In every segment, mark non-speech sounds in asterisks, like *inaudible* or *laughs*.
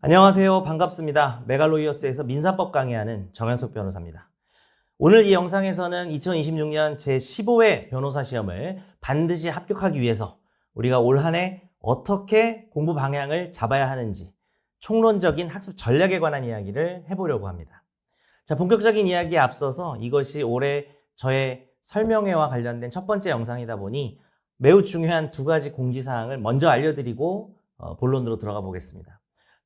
안녕하세요. 반갑습니다. 메갈로이어스에서 민사법 강의하는 정현석 변호사입니다. 오늘 이 영상에서는 2026년 제15회 변호사 시험을 반드시 합격하기 위해서 우리가 올 한 해 어떻게 공부 방향을 잡아야 하는지 총론적인 학습 전략에 관한 이야기를 해보려고 합니다. 자, 본격적인 이야기에 앞서서 이것이 올해 저의 설명회와 관련된 첫 번째 영상이다 보니 매우 중요한 두 가지 공지사항을 먼저 알려드리고 어, 본론으로 들어가 보겠습니다.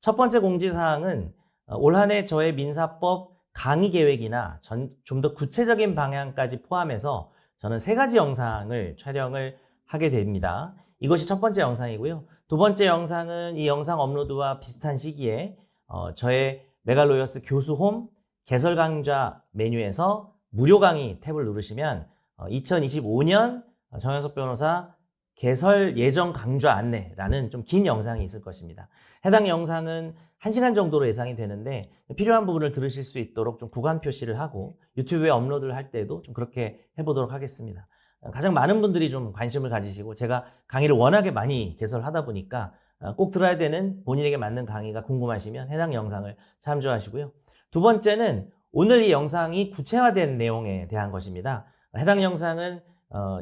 첫 번째 공지사항은 어, 올한 해 저의 민사법 강의 계획이나 좀 더 구체적인 방향까지 포함해서 저는 세 가지 영상을 촬영을 하게 됩니다. 이것이 첫 번째 영상이고요. 두 번째 영상은 이 영상 업로드와 비슷한 시기에 어, 저의 메갈로이어스 교수 홈 개설 강좌 메뉴에서 무료 강의 탭을 누르시면 어, 2025년 정현석 변호사 개설 예정 강좌 안내라는 좀 긴 영상이 있을 것입니다. 해당 영상은 1시간 정도로 예상이 되는데 필요한 부분을 들으실 수 있도록 좀 구간 표시를 하고 유튜브에 업로드를 할 때도 좀 그렇게 해보도록 하겠습니다. 가장 많은 분들이 좀 관심을 가지시고 제가 강의를 워낙에 많이 개설하다 보니까 꼭 들어야 되는 본인에게 맞는 강의가 궁금하시면 해당 영상을 참조하시고요. 두 번째는 오늘 이 영상이 구체화된 내용에 대한 것입니다. 해당 영상은 어,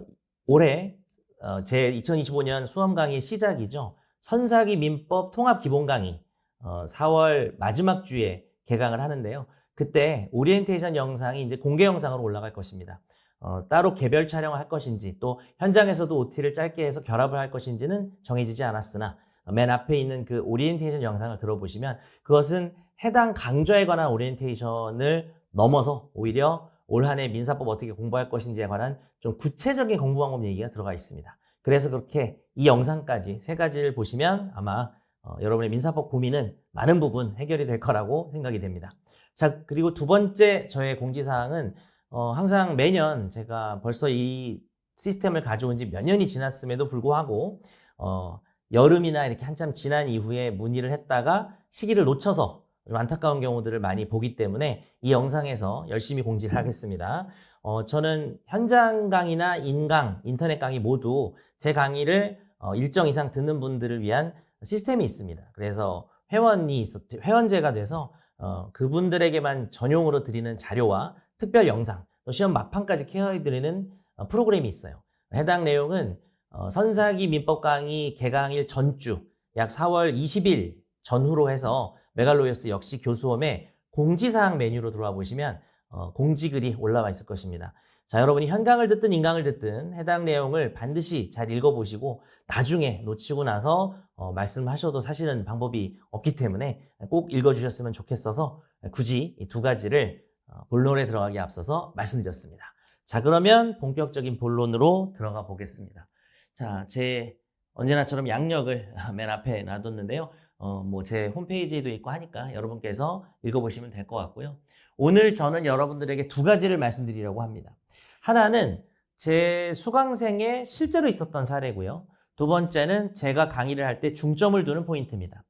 올해 어, 제 2025년 수험 강의 시작이죠. 선사기 민법 통합 기본 강의 어, 4월 마지막 주에 개강을 하는데요. 그때 오리엔테이션 영상이 이제 공개 영상으로 올라갈 것입니다. 어, 따로 개별 촬영을 할 것인지 또 현장에서도 OT를 짧게 해서 결합을 할 것인지는 정해지지 않았으나 맨 앞에 있는 그 오리엔테이션 영상을 들어보시면 그것은 해당 강좌에 관한 오리엔테이션을 넘어서 오히려 올 한해 민사법 어떻게 공부할 것인지에 관한 좀 구체적인 공부 방법 얘기가 들어가 있습니다. 그래서 그렇게 이 영상까지 세 가지를 보시면 아마 어, 여러분의 민사법 고민은 많은 부분 해결이 될 거라고 생각이 됩니다. 자, 그리고 두 번째 저의 공지사항은 어, 항상 매년 제가 벌써 이 시스템을 가져온 지 몇 년이 지났음에도 불구하고 어, 여름이나 이렇게 한참 지난 이후에 문의를 했다가 시기를 놓쳐서 좀 안타까운 경우들을 많이 보기 때문에 이 영상에서 열심히 공지를 하겠습니다. 어, 저는 현장 강의나 인강, 인터넷 강의 모두 제 강의를 어, 일정 이상 듣는 분들을 위한 시스템이 있습니다. 그래서 회원이 회원제가 돼서 어, 그분들에게만 전용으로 드리는 자료와 특별 영상, 또 시험 막판까지 케어해드리는 어, 프로그램이 있어요. 해당 내용은 어, 선사기 민법 강의 개강일 전주, 약 4월 20일 전후로 해서 메갈로이어스 역시 교수홈에 공지사항 메뉴로 들어와 보시면 어, 공지글이 올라와 있을 것입니다. 자, 여러분이 현강을 듣든 인강을 듣든 해당 내용을 반드시 잘 읽어보시고 나중에 놓치고 나서 어, 말씀하셔도 사실은 방법이 없기 때문에 꼭 읽어주셨으면 좋겠어서 굳이 이 두 가지를 어, 본론에 들어가기 앞서서 말씀드렸습니다. 자, 그러면 본격적인 본론으로 들어가 보겠습니다. 자, 제 언제나처럼 양력을 *laughs* 맨 앞에 놔뒀는데요. 어, 뭐 제 홈페이지에도 있고 하니까 여러분께서 읽어보시면 될 것 같고요. 오늘 저는 여러분들에게 두 가지를 말씀드리려고 합니다. 하나는 제 수강생에 실제로 있었던 사례고요. 두 번째는 제가 강의를 할 때 중점을 두는 포인트입니다.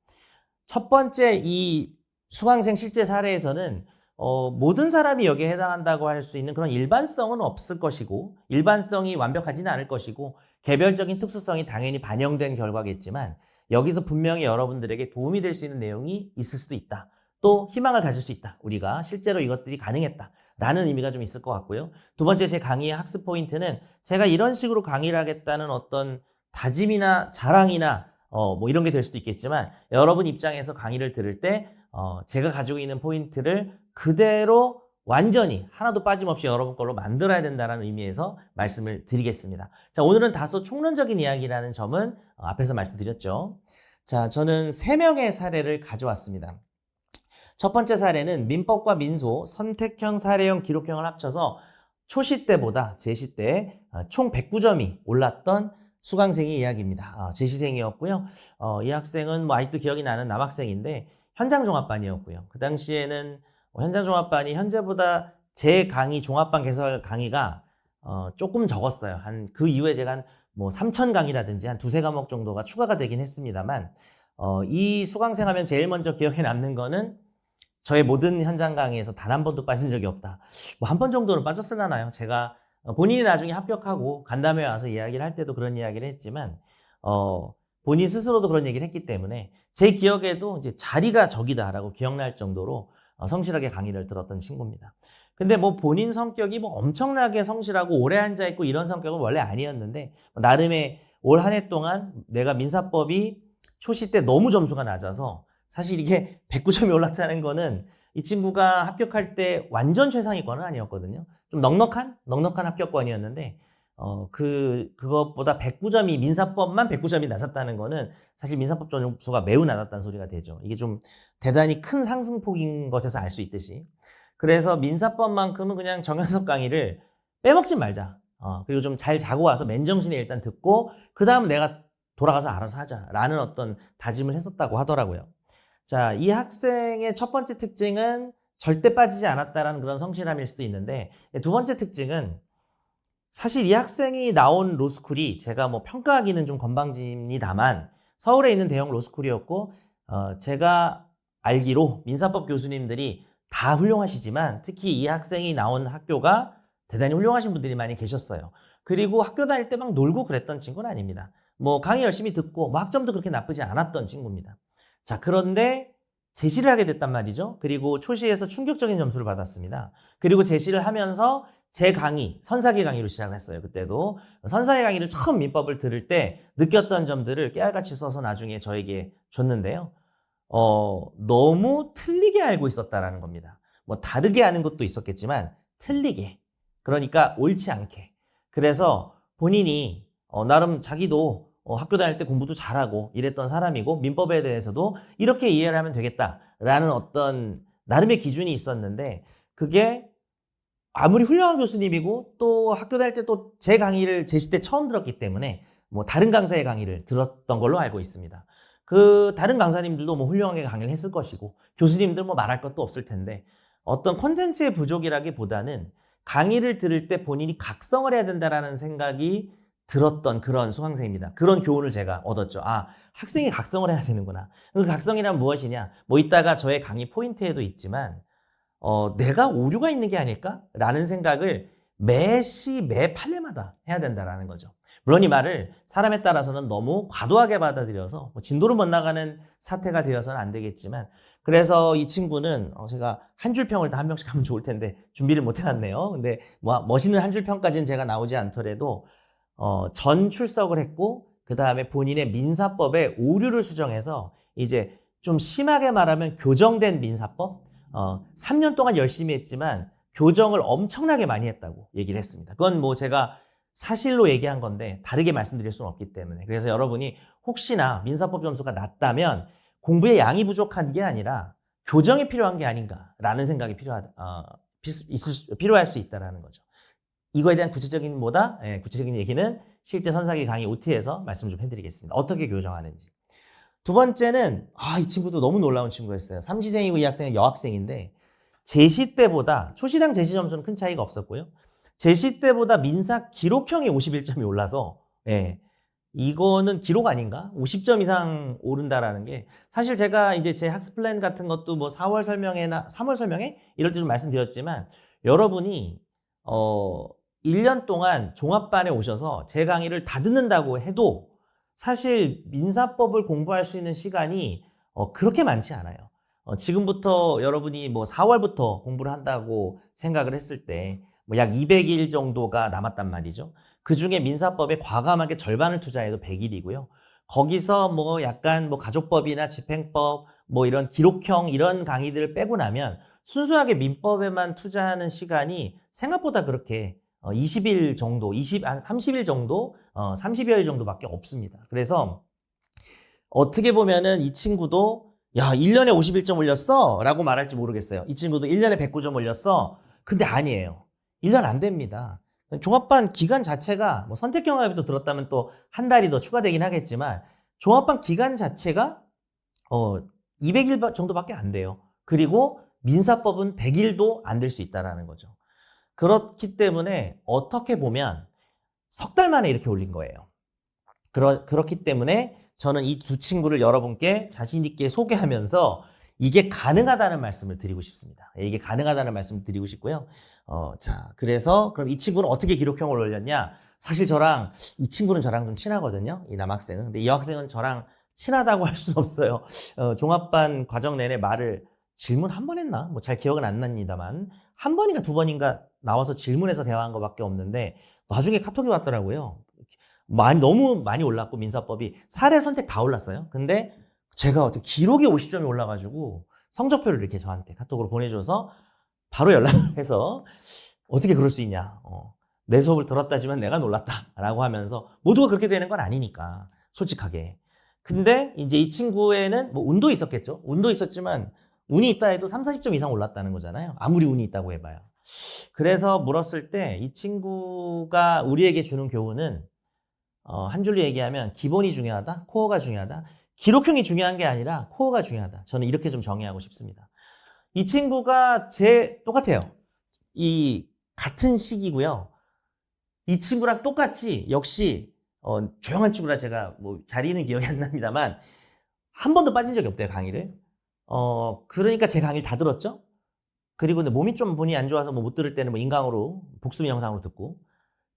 첫 번째 이 수강생 실제 사례에서는 어, 모든 사람이 여기에 해당한다고 할 수 있는 그런 일반성은 없을 것이고 일반성이 완벽하지는 않을 것이고 개별적인 특수성이 당연히 반영된 결과겠지만 여기서 분명히 여러분들에게 도움이 될 수 있는 내용이 있을 수도 있다. 또 희망을 가질 수 있다. 우리가 실제로 이것들이 가능했다. 라는 의미가 좀 있을 것 같고요. 두 번째 제 강의의 학습 포인트는 제가 이런 식으로 강의를 하겠다는 어떤 다짐이나 자랑이나 어, 뭐 이런 게 될 수도 있겠지만 여러분 입장에서 강의를 들을 때 어, 제가 가지고 있는 포인트를 그대로 완전히 하나도 빠짐없이 여러분 걸로 만들어야 된다는 의미에서 말씀을 드리겠습니다. 자, 오늘은 다소 총론적인 이야기라는 점은 어, 앞에서 말씀드렸죠. 자, 저는 세 명의 사례를 가져왔습니다. 첫 번째 사례는 민법과 민소, 선택형, 사례형, 기록형을 합쳐서 초시 때보다 제시 때 총 109점이 올랐던 수강생의 이야기입니다. 어, 제시생이었고요. 어, 이 학생은 뭐 아직도 기억이 나는 남학생인데 현장 종합반이었고요. 그 당시에는 뭐 현장 종합반이 현재보다 제 강의 종합반 개설 강의가 어, 조금 적었어요. 한 그 이후에 제가 한 뭐 3천 강의라든지 한 두세 과목 정도가 추가가 되긴 했습니다만 어, 이 수강생 하면 제일 먼저 기억에 남는 거는 저의 모든 현장 강의에서 단 한 번도 빠진 적이 없다. 뭐 한 번 정도는 빠졌으나요? 제가 본인이 나중에 합격하고 간담회 와서 이야기를 할 때도 그런 이야기를 했지만 어, 본인 스스로도 그런 얘기를 했기 때문에 제 기억에도 이제 자리가 저기다라고 기억날 정도로 어, 성실하게 강의를 들었던 친구입니다. 근데 뭐 본인 성격이 뭐 엄청나게 성실하고 오래 앉아 있고 이런 성격은 원래 아니었는데 뭐 나름의 올 한 해 동안 내가 민사법이 초시 때 너무 점수가 낮아서 사실 이게 *laughs* 109점이 올랐다는 거는 이 친구가 합격할 때 완전 최상위권은 아니었거든요. 좀 넉넉한 넉넉한 합격권이었는데 어, 그, 그것보다 109점이, 민사법만 109점이 낮았다는 거는 사실 민사법 점수가 매우 낮았다는 소리가 되죠. 이게 좀 대단히 큰 상승폭인 것에서 알 수 있듯이. 그래서 민사법만큼은 그냥 정현석 강의를 빼먹지 말자. 어, 그리고 좀 잘 자고 와서 맨정신에 일단 듣고, 그 다음 내가 돌아가서 알아서 하자. 라는 어떤 다짐을 했었다고 하더라고요. 자, 이 학생의 첫 번째 특징은 절대 빠지지 않았다라는 그런 성실함일 수도 있는데, 두 번째 특징은 사실 이 학생이 나온 로스쿨이 제가 뭐 평가하기는 좀 건방집니다만 서울에 있는 대형 로스쿨이었고 어, 제가 알기로 민사법 교수님들이 다 훌륭하시지만 특히 이 학생이 나온 학교가 대단히 훌륭하신 분들이 많이 계셨어요. 그리고 학교 다닐 때 막 놀고 그랬던 친구는 아닙니다. 뭐 강의 열심히 듣고 뭐 학점도 그렇게 나쁘지 않았던 친구입니다. 자 그런데 제시를 하게 됐단 말이죠. 그리고 초시에서 충격적인 점수를 받았습니다. 그리고 제시를 하면서 제 강의, 선사기 강의로 시작을 했어요. 그때도. 선사기 강의를 처음 민법을 들을 때 느꼈던 점들을 깨알같이 써서 나중에 저에게 줬는데요. 어, 너무 틀리게 알고 있었다라는 겁니다. 뭐 다르게 아는 것도 있었겠지만 틀리게. 그러니까 옳지 않게. 그래서 본인이 어, 나름 자기도 어, 학교 다닐 때 공부도 잘하고 이랬던 사람이고 민법에 대해서도 이렇게 이해를 하면 되겠다라는 어떤 나름의 기준이 있었는데 그게 아무리 훌륭한 교수님이고 또 학교 다닐 때 또 제 강의를 제시 때 처음 들었기 때문에 뭐 다른 강사의 강의를 들었던 걸로 알고 있습니다. 그 다른 강사님들도 뭐 훌륭하게 강의를 했을 것이고 교수님들 뭐 말할 것도 없을 텐데 어떤 콘텐츠의 부족이라기보다는 강의를 들을 때 본인이 각성을 해야 된다라는 생각이 들었던 그런 수강생입니다. 그런 교훈을 제가 얻었죠. 아, 학생이 각성을 해야 되는구나. 그 각성이란 무엇이냐? 뭐 이따가 저의 강의 포인트에도 있지만 어, 내가 오류가 있는 게 아닐까라는 생각을 매 시 매 판례마다 해야 된다라는 거죠. 물론 이 말을 사람에 따라서는 너무 과도하게 받아들여서 뭐 진도를 못 나가는 사태가 되어서는 안 되겠지만 그래서 이 친구는 어, 제가 한 줄 평을 다 한 명씩 하면 좋을 텐데 준비를 못 해왔네요. 근데 뭐 멋있는 한 줄 평까지는 제가 나오지 않더라도 어, 전 출석을 했고 그 다음에 본인의 민사법에 오류를 수정해서 이제 좀 심하게 말하면 교정된 민사법 어, 3년 동안 열심히 했지만 교정을 엄청나게 많이 했다고 얘기를 했습니다. 그건 뭐 제가 사실로 얘기한 건데 다르게 말씀드릴 수는 없기 때문에 그래서 여러분이 혹시나 민사법 점수가 낮다면 공부의 양이 부족한 게 아니라 교정이 필요한 게 아닌가라는 생각이 필요하, 어, 있을, 필요할 수 있다라는 거죠. 이거에 대한 구체적인 뭐다 예, 구체적인 얘기는 실제 선사기 강의 OT에서 말씀 좀 해드리겠습니다. 어떻게 교정하는지. 두 번째는 아, 이 친구도 너무 놀라운 친구였어요. 삼시생이고 이 학생은 여학생인데 제시 때보다 초시랑 제시 점수는 큰 차이가 없었고요. 제시 때보다 민사 기록형이 51점이 올라서 예. 이거는 기록 아닌가? 50점 이상 오른다라는 게 사실 제가 이제 제 학습 플랜 같은 것도 뭐 4월 설명회나 3월 설명회 이럴 때 좀 말씀드렸지만 여러분이 어 1년 동안 종합반에 오셔서 제 강의를 다 듣는다고 해도 사실 민사법을 공부할 수 있는 시간이 어, 그렇게 많지 않아요. 어, 지금부터 여러분이 뭐 4월부터 공부를 한다고 생각을 했을 때 뭐 약 200일 정도가 남았단 말이죠. 그 중에 민사법에 과감하게 절반을 투자해도 100일이고요. 거기서 뭐 약간 뭐 가족법이나 집행법 뭐 이런 기록형 이런 강의들을 빼고 나면 순수하게 민법에만 투자하는 시간이 생각보다 그렇게 어, 20일 정도, 20, 한 30일 정도, 어, 30여일 정도밖에 없습니다. 그래서 어떻게 보면은 이 친구도 야, 1년에 51점 올렸어? 라고 말할지 모르겠어요. 이 친구도 1년에 109점 올렸어? 근데 아니에요. 1년 안 됩니다. 종합반 기간 자체가 뭐 선택 경험에도 들었다면 또 한 달이 더 추가되긴 하겠지만 종합반 기간 자체가 어 200일 정도밖에 안 돼요. 그리고 민사법은 100일도 안 될 수 있다라는 거죠. 그렇기 때문에 어떻게 보면 석 달 만에 이렇게 올린 거예요. 그러, 그렇기 때문에 저는 이 두 친구를 여러분께 자신있게 소개하면서 이게 가능하다는 말씀을 드리고 싶습니다. 예, 이게 가능하다는 말씀을 드리고 싶고요. 어, 자, 그래서 그럼 이 친구는 어떻게 기록형을 올렸냐? 사실 저랑 이 친구는 저랑 좀 친하거든요. 이 남학생은. 근데 이 학생은 저랑 친하다고 할 수는 없어요. 어, 종합반 과정 내내 말을 질문 한 번 했나? 뭐 잘 기억은 안 납니다만 한 번인가 두 번인가 나와서 질문해서 대화한 것밖에 없는데 나중에 카톡이 왔더라고요. 많이 너무 많이 올랐고 민사법이 사례 선택 다 올랐어요. 근데 제가 어떻게 기록이 50점이 올라가지고 성적표를 이렇게 저한테 카톡으로 보내줘서 바로 연락을 *laughs* 해서 어떻게 그럴 수 있냐. 어, 내 수업을 들었다지만 내가 놀랐다라고 하면서 모두가 그렇게 되는 건 아니니까 솔직하게. 근데 이제 이 친구에는 뭐 운도 있었겠죠. 운도 있었지만 운이 있다 해도 3, 40점 이상 올랐다는 거잖아요. 아무리 운이 있다고 해봐요. 그래서 물었을 때 이 친구가 우리에게 주는 교훈은 어, 한 줄로 얘기하면 기본이 중요하다, 코어가 중요하다. 기록형이 중요한 게 아니라 코어가 중요하다. 저는 이렇게 좀 정의하고 싶습니다. 이 친구가 제 똑같아요. 이 같은 시기고요. 이 친구랑 똑같이 역시 어, 조용한 친구라 제가 뭐 자리는 기억이 안 납니다만 한 번도 빠진 적이 없대요 강의를. 어 그러니까 제 강의를 다 들었죠. 그리고 근데 몸이 좀 본인이 안 좋아서 뭐 못 들을 때는 뭐 인강으로 복습 영상으로 듣고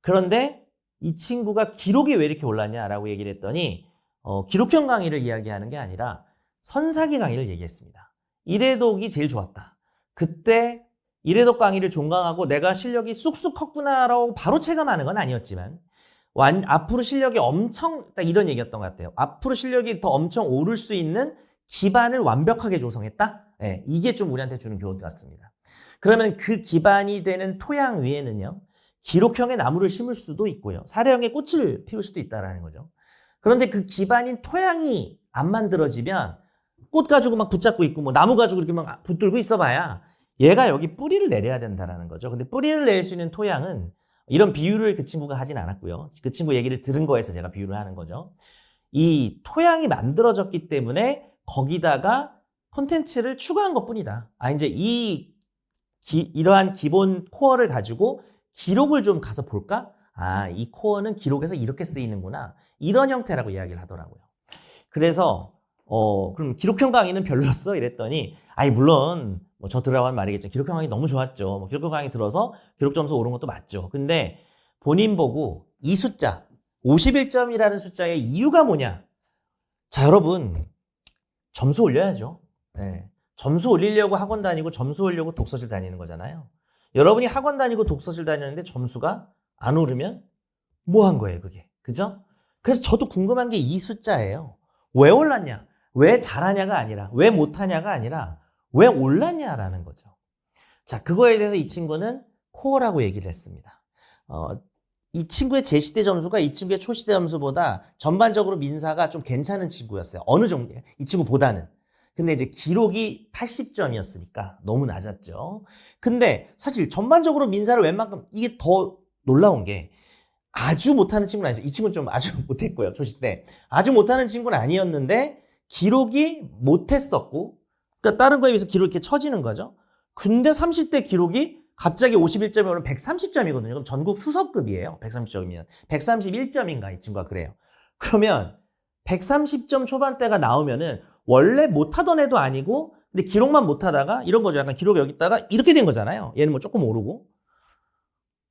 그런데 이 친구가 기록이 왜 이렇게 올랐냐라고 얘기를 했더니 어, 기록형 강의를 이야기하는 게 아니라 선사기 강의를 얘기했습니다. 이래독이 제일 좋았다. 그때 이래독 강의를 종강하고 내가 실력이 쑥쑥 컸구나라고 바로 체감하는 건 아니었지만 완, 앞으로 실력이 엄청 딱 이런 얘기였던 것 같아요. 앞으로 실력이 더 엄청 오를 수 있는 기반을 완벽하게 조성했다. 네, 이게 좀 우리한테 주는 교훈 같습니다. 그러면 그 기반이 되는 토양 위에는요. 기록형의 나무를 심을 수도 있고요. 사례형의 꽃을 피울 수도 있다라는 거죠. 그런데 그 기반인 토양이 안 만들어지면 꽃 가지고 막 붙잡고 있고 뭐 나무 가지고 이렇게 막 붙들고 있어봐야 얘가 여기 뿌리를 내려야 된다라는 거죠. 근데 뿌리를 낼 수 있는 토양은 이런 비유를 그 친구가 하진 않았고요. 그 친구 얘기를 들은 거에서 제가 비유를 하는 거죠. 이 토양이 만들어졌기 때문에 거기다가 콘텐츠를 추가한 것 뿐이다. 아, 이제 이, 기, 이러한 기본 코어를 가지고 기록을 좀 가서 볼까? 아, 이 코어는 기록에서 이렇게 쓰이는구나. 이런 형태라고 이야기를 하더라고요. 그래서, 어, 그럼 기록형 강의는 별로였어? 이랬더니, 아니, 물론, 뭐저한 말이겠죠. 기록형 강의 너무 좋았죠. 뭐 기록형 강의 들어서 기록 점수 오른 것도 맞죠. 근데 본인 보고 이 숫자, 51점이라는 숫자의 이유가 뭐냐? 자, 여러분, 점수 올려야죠. 네. 점수 올리려고 학원 다니고 점수 올리려고 독서실 다니는 거잖아요. 여러분이 학원 다니고 독서실 다니는데 점수가 안 오르면 뭐 한 거예요, 그게. 그죠? 그래서 저도 궁금한 게 이 숫자예요. 왜 올랐냐? 왜 잘하냐가 아니라, 왜 못하냐가 아니라, 왜 올랐냐라는 거죠. 자, 그거에 대해서 이 친구는 코어라고 얘기를 했습니다. 어, 이 친구의 제시대 점수가 이 친구의 초시대 점수보다 전반적으로 민사가 좀 괜찮은 친구였어요. 어느 정도, 이 친구보다는. 근데 이제 기록이 80점이었으니까 너무 낮았죠. 근데 사실 전반적으로 민사를 웬만큼 이게 더 놀라운 게 아주 못하는 친구는 아니죠. 이 친구는 좀 아주 *laughs* 못했고요. 초시 때. 아주 못하는 친구는 아니었는데 기록이 못했었고 그러니까 다른 거에 비해서 기록이 이렇게 처지는 거죠. 근데 30대 기록이 갑자기 51점이 오면 130점이거든요. 그럼 전국 수석급이에요. 130점이면. 131점인가 이 친구가 그래요. 그러면 130점 초반대가 나오면은 원래 못하던 애도 아니고 근데 기록만 못하다가 이런 거죠. 약간 기록 여기 있다가 이렇게 된 거잖아요. 얘는 뭐 조금 오르고.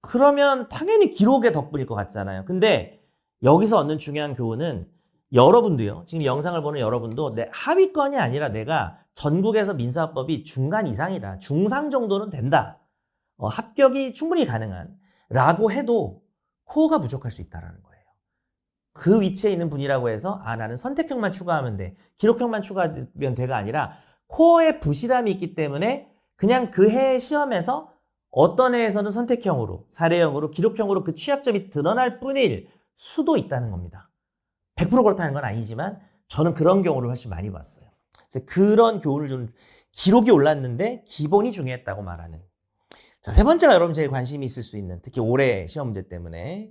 그러면 당연히 기록의 덕분일 것 같잖아요. 근데 여기서 얻는 중요한 교훈은 여러분도요. 지금 영상을 보는 여러분도 내 하위권이 아니라 내가 전국에서 민사법이 중간 이상이다. 중상 정도는 된다. 어, 합격이 충분히 가능한 라고 해도 코어가 부족할 수 있다라는 거예요. 그 위치에 있는 분이라고 해서 아 나는 선택형만 추가하면 돼. 기록형만 추가하면 돼가 아니라 코어에 부실함이 있기 때문에 그냥 그 해의 시험에서 어떤 해에서는 선택형으로, 사례형으로, 기록형으로 그 취약점이 드러날 뿐일 수도 있다는 겁니다. 100% 그렇다는 건 아니지만 저는 그런 경우를 훨씬 많이 봤어요. 그래서 그런 교훈을 좀 기록이 올랐는데 기본이 중요했다고 말하는. 자, 세 번째가 여러분 제일 관심이 있을 수 있는 특히 올해 시험 문제 때문에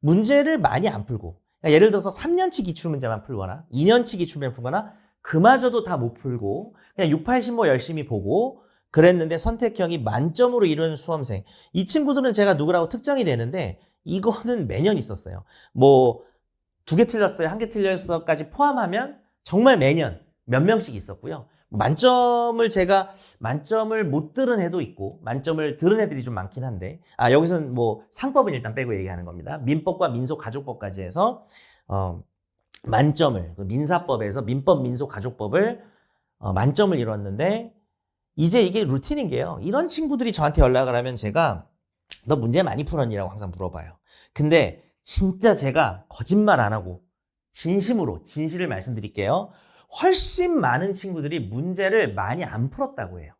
문제를 많이 안 풀고 그러니까 예를 들어서 3년치 기출 문제만 풀거나 2년치 기출 문제 풀거나 그마저도 다 못 풀고 그냥 6, 80뭐 열심히 보고 그랬는데 선택형이 만점으로 이룬 수험생. 이 친구들은 제가 누구라고 특정이 되는데 이거는 매년 있었어요. 뭐 두 개 틀렸어요, 한 개 틀렸어까지 포함하면 정말 매년 몇 명씩 있었고요. 만점을 제가 만점을 못 들은 애도 있고 만점을 들은 애들이 좀 많긴 한데 아 여기서는 뭐 상법은 일단 빼고 얘기하는 겁니다. 민법과 민속 가족법까지 해서 어 만점을 그 민사법에서 민법 민속 가족법을 어, 만점을 이뤘는데 이제 이게 루틴인 게요. 이런 친구들이 저한테 연락을 하면 제가 너 문제 많이 풀었니라고 항상 물어봐요. 근데 진짜 제가 거짓말 안 하고 진심으로 진실을 말씀드릴게요. 훨씬 많은 친구들이 문제를 많이 안 풀었다고 해요.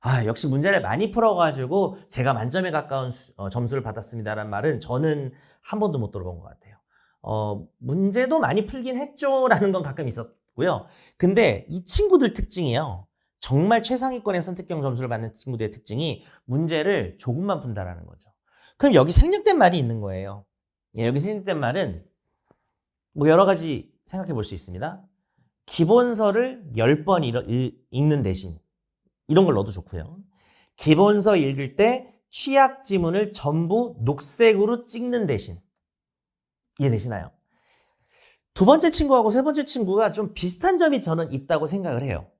아, 역시 문제를 많이 풀어가지고 제가 만점에 가까운 수- 어, 점수를 받았습니다라는 말은 저는 한 번도 못 들어본 것 같아요. 어, 문제도 많이 풀긴 했죠라는 건 가끔 있었고요. 근데 이 친구들 특징이요. 정말 최상위권의 선택형 점수를 받는 친구들의 특징이 문제를 조금만 푼다라는 거죠. 그럼 여기 생략된 말이 있는 거예요. 예, 여기 생략된 말은 뭐 여러 가지 생각해 볼 수 있습니다. 기본서를 10번 읽는 대신 이런 걸 넣어도 좋고요. 기본서 읽을 때 취약 지문을 전부 녹색으로 찍는 대신 이해되시나요? 두 번째 친구하고 세 번째 친구가 좀 비슷한 점이 저는 있다고 생각을 해요.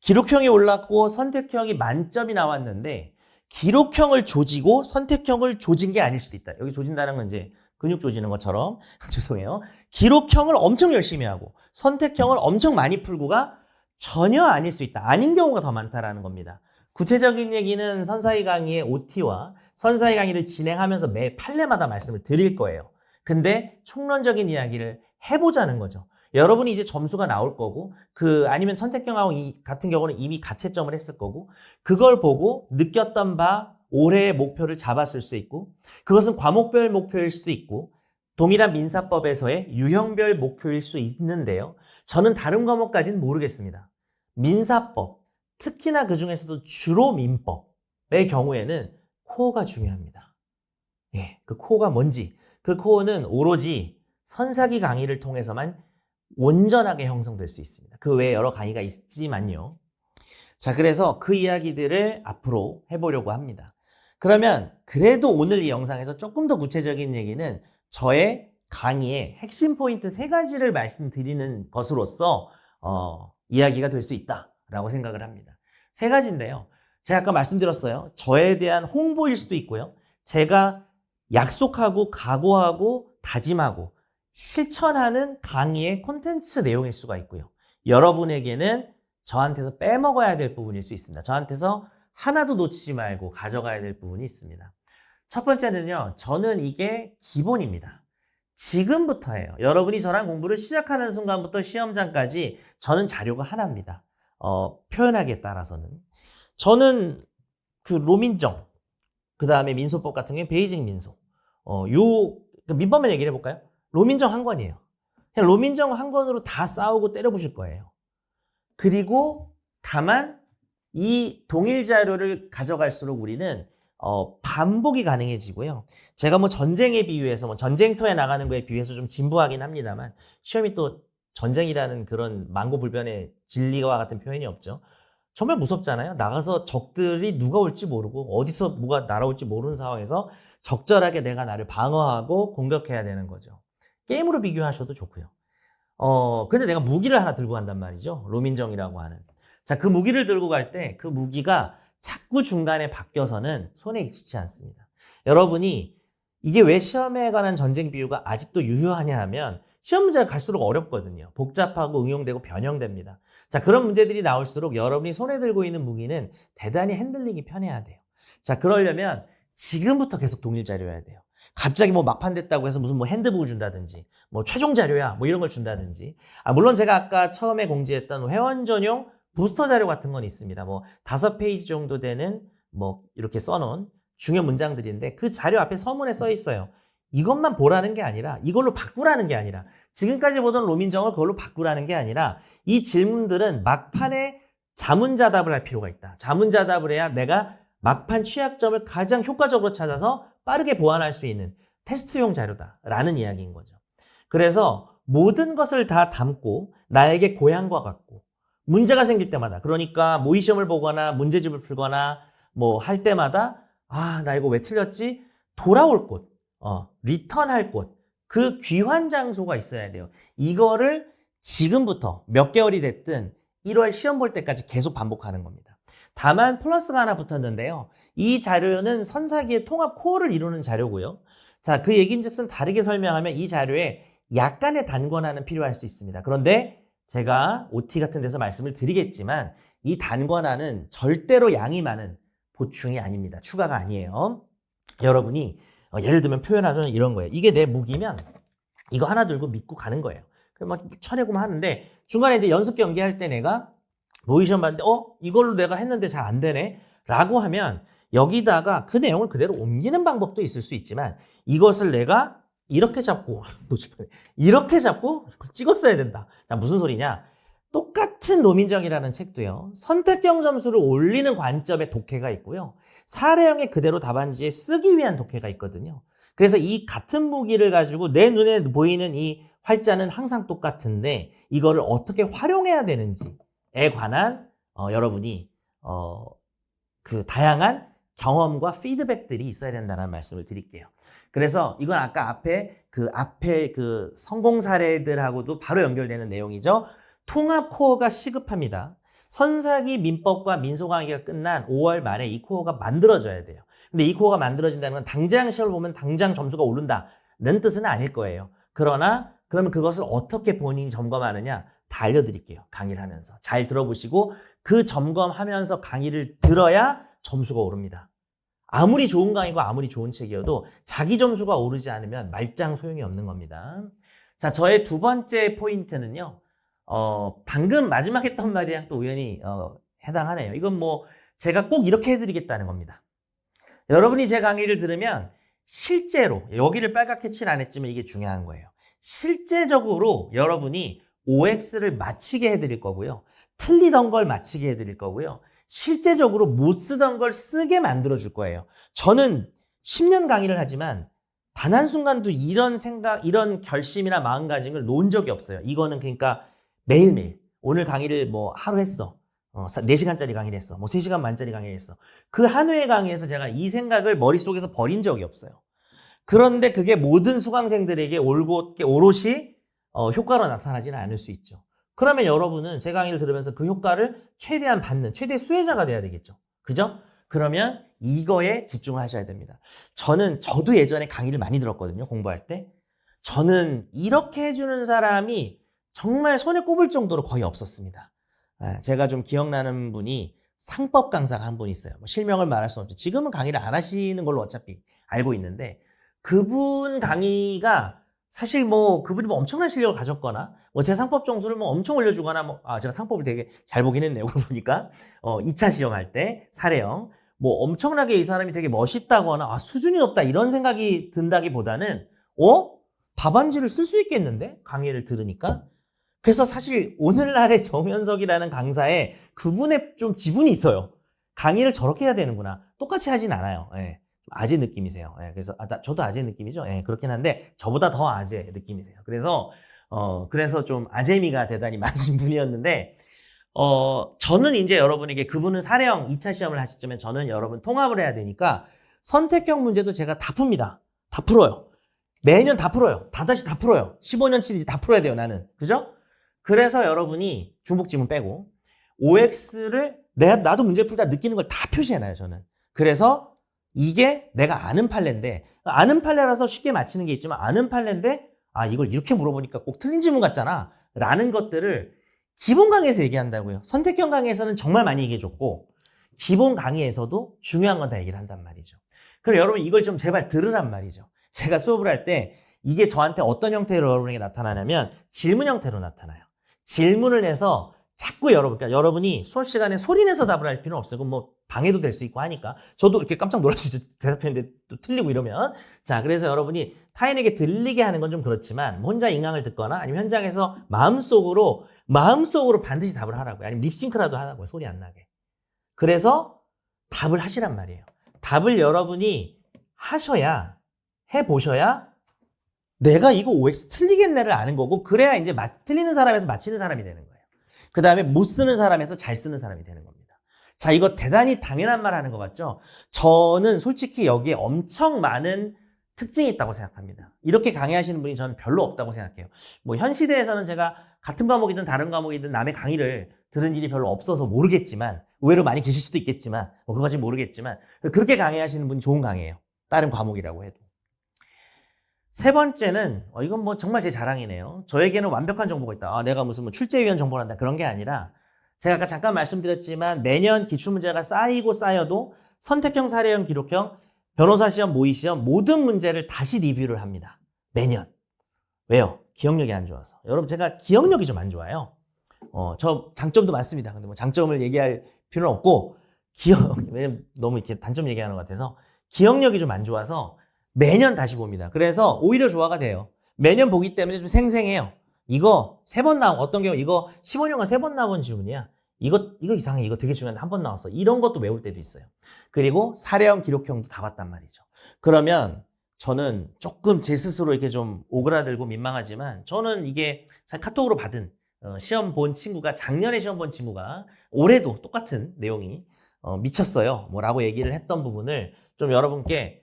기록형이 올랐고 선택형이 만점이 나왔는데 기록형을 조지고 선택형을 조진 게 아닐 수도 있다. 여기 조진다는 건 이제 근육 조지는 것처럼 *laughs* 죄송해요. 기록형을 엄청 열심히 하고 선택형을 엄청 많이 풀고가 전혀 아닐 수 있다. 아닌 경우가 더 많다라는 겁니다. 구체적인 얘기는 선사위 강의의 OT와 선사위 강의를 진행하면서 매 판례마다 말씀을 드릴 거예요. 근데 총론적인 이야기를 해보자는 거죠. 여러분이 이제 점수가 나올 거고, 그, 아니면 선택형하고 이 같은 경우는 이미 가채점을 했을 거고, 그걸 보고 느꼈던 바 올해의 목표를 잡았을 수 있고, 그것은 과목별 목표일 수도 있고, 동일한 민사법에서의 유형별 목표일 수 있는데요. 저는 다른 과목까지는 모르겠습니다. 민사법, 특히나 그 중에서도 주로 민법의 경우에는 코어가 중요합니다. 예, 그 코어가 뭔지, 그 코어는 오로지 선사기 강의를 통해서만 온전하게 형성될 수 있습니다. 그 외에 여러 강의가 있지만요. 자, 그래서 그 이야기들을 앞으로 해보려고 합니다. 그러면 그래도 오늘 이 영상에서 조금 더 구체적인 얘기는 저의 강의의 핵심 포인트 세 가지를 말씀드리는 것으로서 어, 이야기가 될 수 있다라고 생각을 합니다. 세 가지인데요. 제가 아까 말씀드렸어요. 저에 대한 홍보일 수도 있고요. 제가 약속하고 각오하고 다짐하고 실천하는 강의의 콘텐츠 내용일 수가 있고요. 여러분에게는 저한테서 빼먹어야 될 부분일 수 있습니다. 저한테서 하나도 놓치지 말고 가져가야 될 부분이 있습니다. 첫 번째는요, 저는 이게 기본입니다. 지금부터예요. 여러분이 저랑 공부를 시작하는 순간부터 시험장까지 저는 자료가 하나입니다. 어, 표현하기에 따라서는. 저는 그 로민정, 그 다음에 민소법 같은 경우에 베이징 민소, 어, 요, 그 민법만 얘기를 해볼까요? 로민정 한 권이에요. 그냥 로민정 한 권으로 다 싸우고 때려 부실 거예요. 그리고 다만 이 동일 자료를 가져갈수록 우리는 어, 반복이 가능해지고요. 제가 뭐 전쟁에 비유해서 뭐 전쟁터에 나가는 거에 비유해서 좀 진부하긴 합니다만 시험이 또 전쟁이라는 그런 망고불변의 진리와 같은 표현이 없죠. 정말 무섭잖아요. 나가서 적들이 누가 올지 모르고 어디서 뭐가 날아올지 모르는 상황에서 적절하게 내가 나를 방어하고 공격해야 되는 거죠. 게임으로 비교하셔도 좋고요. 어, 근데 내가 무기를 하나 들고 간단 말이죠. 로민정이라고 하는. 자, 그 무기를 들고 갈 때 그 무기가 자꾸 중간에 바뀌어서는 손에 익숙치 않습니다. 여러분이 이게 왜 시험에 관한 전쟁 비유가 아직도 유효하냐 하면 시험 문제가 갈수록 어렵거든요. 복잡하고 응용되고 변형됩니다. 자, 그런 문제들이 나올수록 여러분이 손에 들고 있는 무기는 대단히 핸들링이 편해야 돼요. 자, 그러려면 지금부터 계속 동일 자료여야 돼요. 갑자기 뭐 막판 됐다고 해서 무슨 뭐 핸드북을 준다든지, 뭐 최종 자료야, 뭐 이런 걸 준다든지. 아, 물론 제가 아까 처음에 공지했던 회원 전용 부스터 자료 같은 건 있습니다. 뭐 다섯 페이지 정도 되는 뭐 이렇게 써놓은 중요 문장들인데 그 자료 앞에 서문에 써 있어요. 이것만 보라는 게 아니라 이걸로 바꾸라는 게 아니라 지금까지 보던 로민정을 그걸로 바꾸라는 게 아니라 이 질문들은 막판에 자문자답을 할 필요가 있다. 자문자답을 해야 내가 막판 취약점을 가장 효과적으로 찾아서 빠르게 보완할 수 있는 테스트용 자료다라는 이야기인 거죠. 그래서 모든 것을 다 담고 나에게 고향과 같고 문제가 생길 때마다 그러니까 모의 시험을 보거나 문제집을 풀거나 뭐 할 때마다 아 나 이거 왜 틀렸지 돌아올 곳, 어 리턴할 곳, 그 귀환 장소가 있어야 돼요. 이거를 지금부터 몇 개월이 됐든 1월 시험 볼 때까지 계속 반복하는 겁니다. 다만 플러스가 하나 붙었는데요. 이 자료는 선사기의 통합 코어를 이루는 자료고요. 자, 그 얘기인즉슨 다르게 설명하면 이 자료에 약간의 단권화는 필요할 수 있습니다. 그런데 제가 OT 같은 데서 말씀을 드리겠지만 이 단권화는 절대로 양이 많은 보충이 아닙니다. 추가가 아니에요. 여러분이 어, 예를 들면 표현하자면 이런 거예요. 이게 내 무기면 이거 하나 들고 믿고 가는 거예요. 그럼 막 쳐내고만 하는데 중간에 이제 연습 경기 할 때 내가 시험 봤는데 어 이걸로 내가 했는데 잘 안 되네 라고 하면 여기다가 그 내용을 그대로 옮기는 방법도 있을 수 있지만 이것을 내가 이렇게 잡고 *laughs* 뻔해. 이렇게 잡고 찍었어야 된다. 자 무슨 소리냐? 똑같은 노민정이라는 책도요. 선택형 점수를 올리는 관점의 독해가 있고요. 사례형의 그대로 답안지에 쓰기 위한 독해가 있거든요. 그래서 이 같은 무기를 가지고 내 눈에 보이는 이 활자는 항상 똑같은데 이거를 어떻게 활용해야 되는지에 관한 어, 여러분이 어, 그 다양한 경험과 피드백들이 있어야 된다는 말씀을 드릴게요. 그래서 이건 아까 앞에 그 앞에 그 성공 사례들하고도 바로 연결되는 내용이죠. 통합 코어가 시급합니다. 선사기 민법과 민소강의가 끝난 5월 말에 이 코어가 만들어져야 돼요. 근데 이 코어가 만들어진다는 건 당장 시험을 보면 당장 점수가 오른다는 뜻은 아닐 거예요. 그러나 그러면 그것을 어떻게 본인이 점검하느냐 다 알려드릴게요. 강의를 하면서 잘 들어보시고 그 점검하면서 강의를 들어야 점수가 오릅니다. 아무리 좋은 강의고 아무리 좋은 책이어도 자기 점수가 오르지 않으면 말짱 소용이 없는 겁니다. 자, 저의 두 번째 포인트는요. 어, 방금 마지막 했던 말이랑 또 우연히 어, 해당하네요. 이건 뭐 제가 꼭 이렇게 해드리겠다는 겁니다. 여러분이 제 강의를 들으면 실제로 여기를 빨갛게 칠 안 했지만 이게 중요한 거예요. 실제적으로 여러분이 OX를 맞히게 해드릴 거고요. 틀리던 걸 맞히게 해드릴 거고요. 실제적으로 못 쓰던 걸 쓰게 만들어 줄 거예요. 저는 10년 강의를 하지만 단 한순간도 이런 생각, 이런 결심이나 마음가짐을 놓은 적이 없어요. 이거는 그러니까 매일매일. 오늘 강의를 뭐 하루 했어. 어, 4시간짜리 강의를 했어. 뭐 3시간 만짜리 강의를 했어. 그 한 회의 강의에서 제가 이 생각을 머릿속에서 버린 적이 없어요. 그런데 그게 모든 수강생들에게 올고, 오롯이 어, 효과로 나타나지는 않을 수 있죠. 그러면 여러분은 제 강의를 들으면서 그 효과를 최대한 받는, 최대 수혜자가 돼야 되겠죠. 그죠? 그러면 이거에 집중을 하셔야 됩니다. 저는, 저도 예전에 강의를 많이 들었거든요. 공부할 때. 저는 이렇게 해주는 사람이 정말 손에 꼽을 정도로 거의 없었습니다. 아, 제가 좀 기억나는 분이 상법 강사가 한 분 있어요. 뭐 실명을 말할 수 없죠. 지금은 강의를 안 하시는 걸로 어차피 알고 있는데 그분 강의가 사실 뭐 그분이 뭐 엄청난 실력을 가졌거나 뭐 제 상법 점수를 뭐 엄청 올려주거나 뭐 아 제가 상법을 되게 잘 보긴 했네요. 그러고 보니까 어 2차 시험할 때 사례형 뭐 엄청나게 이 사람이 되게 멋있다거나 아 수준이 높다 이런 생각이 든다기보다는 어 답안지를 쓸 수 있겠는데 강의를 들으니까 그래서 사실 오늘날의 정현석이라는 강사에 그분의 좀 지분이 있어요. 강의를 저렇게 해야 되는구나. 똑같이 하진 않아요. 예. 아재 느낌이세요. 예. 그래서 아, 나, 저도 아재 느낌이죠. 예. 그렇긴 한데 저보다 더 아재 느낌이세요. 그래서 어 그래서 좀 아재미가 대단히 *laughs* 많으신 분이었는데 어 저는 이제 여러분에게 그분은 사례형 2차 시험을 하시면 저는 여러분 통합을 해야 되니까 선택형 문제도 제가 다 풉니다. 다 풀어요. 매년 다 풀어요. 다 다시 다 풀어요. 15년치 다 풀어야 돼요, 나는. 그죠? 그래서 여러분이 중복 지문 빼고 OX를 내 나도 문제 풀다 느끼는 걸 다 표시해놔요 저는. 그래서 이게 내가 아는 판례인데 아는 판례라서 쉽게 맞히는 게 있지만 아는 판례인데 아 이걸 이렇게 물어보니까 꼭 틀린 질문 같잖아 라는 것들을 기본 강의에서 얘기한다고요. 선택형 강의에서는 정말 많이 얘기해줬고 기본 강의에서도 중요한 건 다 얘기를 한단 말이죠. 그럼 여러분 이걸 좀 제발 들으란 말이죠. 제가 수업을 할 때 이게 저한테 어떤 형태로 여러분에게 나타나냐면 질문 형태로 나타나요. 질문을 해서 자꾸 여러분, 그러니까 여러분이 수업 시간에 소리 내서 답을 할 필요는 없어요. 뭐 방해도 될 수 있고 하니까. 저도 이렇게 깜짝 놀랄 수 있죠. *laughs* 대답했는데 또 틀리고 이러면. 자, 그래서 여러분이 타인에게 들리게 하는 건 좀 그렇지만 혼자 인강을 듣거나 아니면 현장에서 마음속으로, 마음속으로 반드시 답을 하라고요. 아니면 립싱크라도 하라고요. 소리 안 나게. 그래서 답을 하시란 말이에요. 답을 여러분이 하셔야, 해 보셔야 내가 이거 OX 틀리겠네를 아는 거고 그래야 이제 마, 틀리는 사람에서 맞히는 사람이 되는 거예요. 그 다음에 못 쓰는 사람에서 잘 쓰는 사람이 되는 겁니다. 자, 이거 대단히 당연한 말 하는 거 같죠? 저는 솔직히 여기에 엄청 많은 특징이 있다고 생각합니다. 이렇게 강의하시는 분이 저는 별로 없다고 생각해요. 뭐 현 시대에서는 제가 같은 과목이든 다른 과목이든 남의 강의를 들은 일이 별로 없어서 모르겠지만 의외로 많이 계실 수도 있겠지만 뭐 그거까지 모르겠지만 그렇게 강의하시는 분이 좋은 강의예요. 다른 과목이라고 해도. 세 번째는 어, 이건 뭐 정말 제 자랑이네요. 저에게는 완벽한 정보가 있다. 아, 내가 무슨 뭐 출제위원 정보를 한다 그런 게 아니라 제가 아까 잠깐 말씀드렸지만 매년 기출문제가 쌓이고 쌓여도 선택형, 사례형, 기록형, 변호사 시험, 모의 시험 모든 문제를 다시 리뷰를 합니다. 매년. 왜요? 기억력이 안 좋아서. 여러분 제가 기억력이 좀 안 좋아요. 어, 저 장점도 많습니다. 근데 뭐 장점을 얘기할 필요는 없고 기억 왜냐면 너무 이렇게 단점 얘기하는 것 같아서 기억력이 좀 안 좋아서 매년 다시 봅니다. 그래서 오히려 조화가 돼요. 매년 보기 때문에 좀 생생해요. 이거 세 번 나온 어떤 경우 이거 15년간 세 번 나온 지문이야. 이거 이거 이상해. 이거 되게 중요한데 한 번 나왔어. 이런 것도 외울 때도 있어요. 그리고 사례형, 기록형도 다 봤단 말이죠. 그러면 저는 조금 제 스스로 이렇게 좀 오그라들고 민망하지만 저는 이게 카톡으로 받은 어, 시험 본 친구가 작년에 시험 본 친구가 올해도 똑같은 내용이 어, 미쳤어요. 뭐라고 얘기를 했던 부분을 좀 여러분께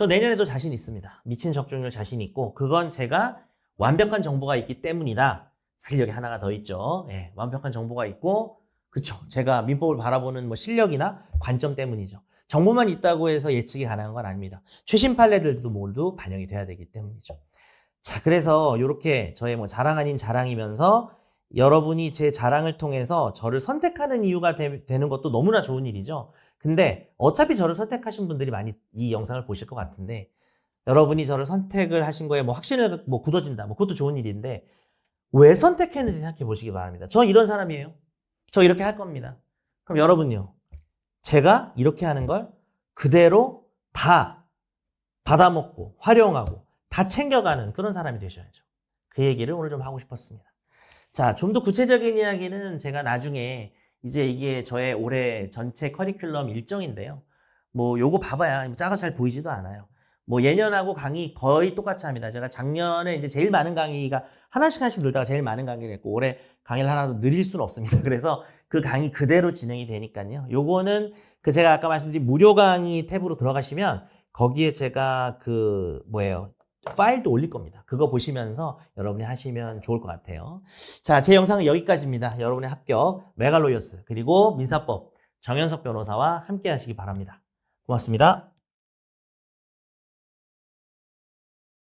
저 내년에도 자신 있습니다. 미친 적중률 자신 있고 그건 제가 완벽한 정보가 있기 때문이다. 사실 여기 하나가 더 있죠. 예, 완벽한 정보가 있고 그쵸. 제가 민법을 바라보는 뭐 실력이나 관점 때문이죠. 정보만 있다고 해서 예측이 가능한 건 아닙니다. 최신 판례들도 모두 반영이 돼야 되기 때문이죠. 자, 그래서 이렇게 저의 뭐 자랑 아닌 자랑이면서 여러분이 제 자랑을 통해서 저를 선택하는 이유가 되, 는 것도 너무나 좋은 일이죠. 근데 어차피 저를 선택하신 분들이 많이 이 영상을 보실 것 같은데 여러분이 저를 선택을 하신 거에 뭐 확신을 뭐 굳어진다. 뭐 그것도 좋은 일인데 왜 선택했는지 생각해 보시기 바랍니다. 저 이런 사람이에요. 저 이렇게 할 겁니다. 그럼 여러분요. 제가 이렇게 하는 걸 그대로 다 받아먹고 활용하고 다 챙겨가는 그런 사람이 되셔야죠. 그 얘기를 오늘 좀 하고 싶었습니다. 자, 좀 더 구체적인 이야기는 제가 나중에 이제 이게 저의 올해 전체 커리큘럼 일정인데요. 뭐 요거 봐봐야 작아서 잘 보이지도 않아요. 뭐 예년하고 강의 거의 똑같이 합니다. 제가 작년에 이제 제일 많은 강의가 하나씩 하나씩 늘다가 제일 많은 강의를 했고 올해 강의를 하나 더 늘릴 수는 없습니다. *laughs* 그래서 그 강의 그대로 진행이 되니까요. 요거는 그 제가 아까 말씀드린 무료 강의 탭으로 들어가시면 거기에 제가 그 뭐예요? 파일도 올릴 겁니다. 그거 보시면서 여러분이 하시면 좋을 것 같아요. 자, 제 영상은 여기까지입니다. 여러분의 합격, 메갈로이어스, 그리고 민사법, 정현석 변호사와 함께 하시기 바랍니다. 고맙습니다.